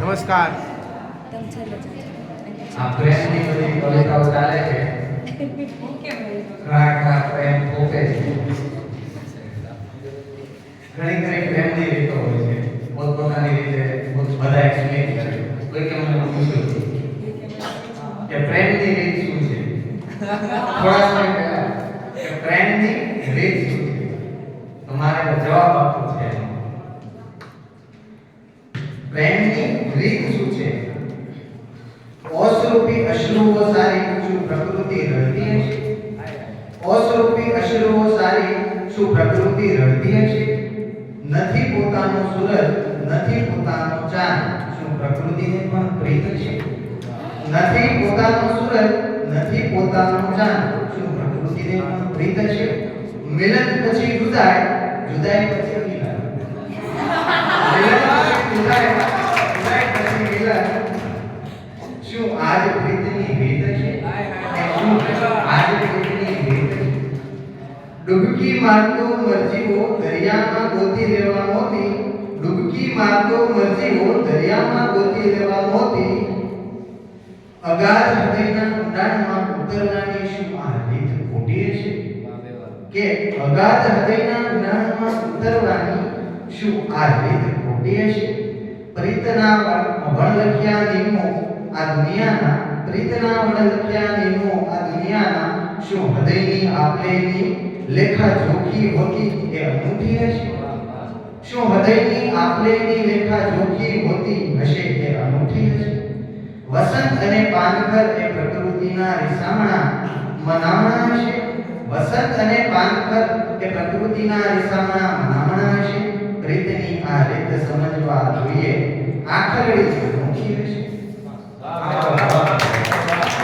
નમસ્કાર તમ છેલ્લે આ પ્રેમની બધી કવિતાઓ ચાલે છે ઘણા ઘણા પ્રેમ પોતે છે ઘણી ઘણી પ્રેમની રીતો હોય છે પોતપોતાની રીતે પોત- બધા એક્સપ્લેન કરે કોઈ કે મને પૂછ્યું કે પ્રેમની રીત શું છે થોડા સમય પહેલા કે પ્રેમની રીત શું છે તો મારે જવાબ આપવો છે એનો. પ્રેમની રીત શું છે. ઓસરૂપી અશ્રુઓ સારી શું પ્રકૃતિ રડતી હશે? ઓસરૂપી અશ્રુઓ સારી શું પ્રકૃતિ રડતી હશે? નથી પોતાનો સૂરજ, નથી પોતાનો ચાંદ શું પ્રકૃતિને પણ પ્રીત છે? નથી પોતાનો સૂરજ, નથી પોતાનો ચાંદ શું પ્રકૃતિને પણ પ્રીત છે? મિલન પછી જુદાય જુદાઈ પછી મિલન પછી જુદાઈ જુદાઈ પછી મિલન શું આજ પ્રીતની રીત છે શું આજ પ્રીતની રીત છે ડૂબકી મારતો મરજીવો દરિયામાં ગોતી લેવા મોતી, ડૂબકી મારતો મરજીવો દરિયામાં ગોતી લેવા મોતી. અગાધ હૃદયના ઊંડાણમાં ઉતરનારી શું આ ખોટી હશે? કે અગાધ હૃદયના ઊંડાણમાં ઉતરવાની શું આ રીત ખોટી છે પ્રીતના અભણ લખ્યા નિયમો આ દુનિયાના, પ્રીતના અભણ લખ્યા નિયમો આ દુનિયાના શું હૃદયની, આપલેની લેખા જોખી હોતી એ અનૂઠી હશે શું હૃદયની આપલેની લેખા જોખી હોતી હશે એ અનૂઠી હશે વસંત અને પાનખર એ પ્રકૃતિના રીસામણા મનામણા હશે વસંત અને પાનખર એ પ્રકૃતિના રીસામણા મનામણા હશે રીતની આ રીત સમજવા જોઈએ